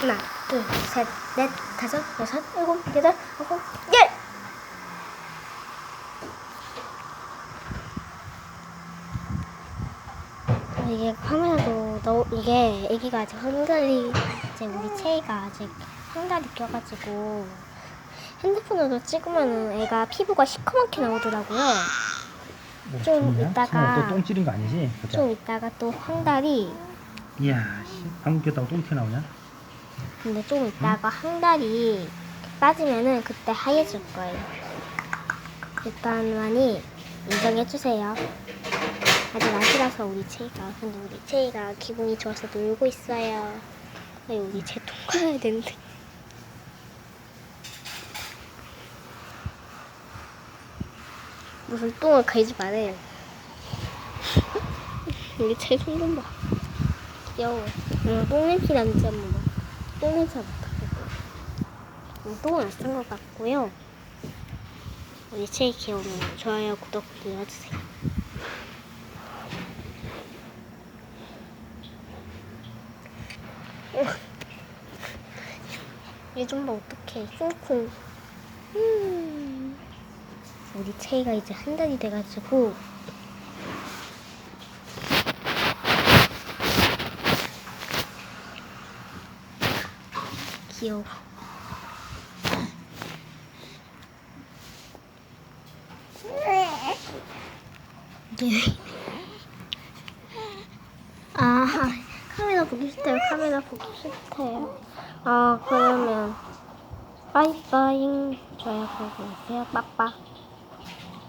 하나, 둘, 셋, 넷, 다섯, 여섯, 일곱, 여덟, 아홉, 열. 아, 이게 카메라도 너 이게 아기가 아직 한달이 이제 우리 채이가 아직 한 달이 껴가지고 핸드폰으로 찍으면은 애가 피부가 시커멓게 나오더라고요. 뭐좀 좋냐? 이따가- 또똥 찌른 거 아니지? 보자. 좀 이따가 또 황달이 이야, 씨, 방귀 꼈다고 똥 튀어나오냐? 근데 좀 이따가 황달이 빠지면은 그때 하얘질 거예요. 일단 많이 인정해 주세요. 아직 아시라서 우리 채이가 근데 우리 채이가 기분이 좋아서 놀고 있어요. 우리 채통 가야 되는데. 무슨 똥을 갈지 말아요. 우리 채 손좀 봐. 귀여워. 응, 똥 냄새 나는지 한번 봐. 똥 냄새 맡아보고. 음, 똥은 안쓴것 같고요. 우리 제일 귀여우면 좋아요, 구독 눌러주세요. 얘좀 봐, 어떡해. 콩콩. 음. 우리 채이가 이제 한 달이 돼가지고 귀여워. 네. 아, 카메라 보기 싫대요. 카메라 보기 싫대요. 아, 그러면 빠이빠이. 좋아요, 구독 눌러주세요. 빠빠.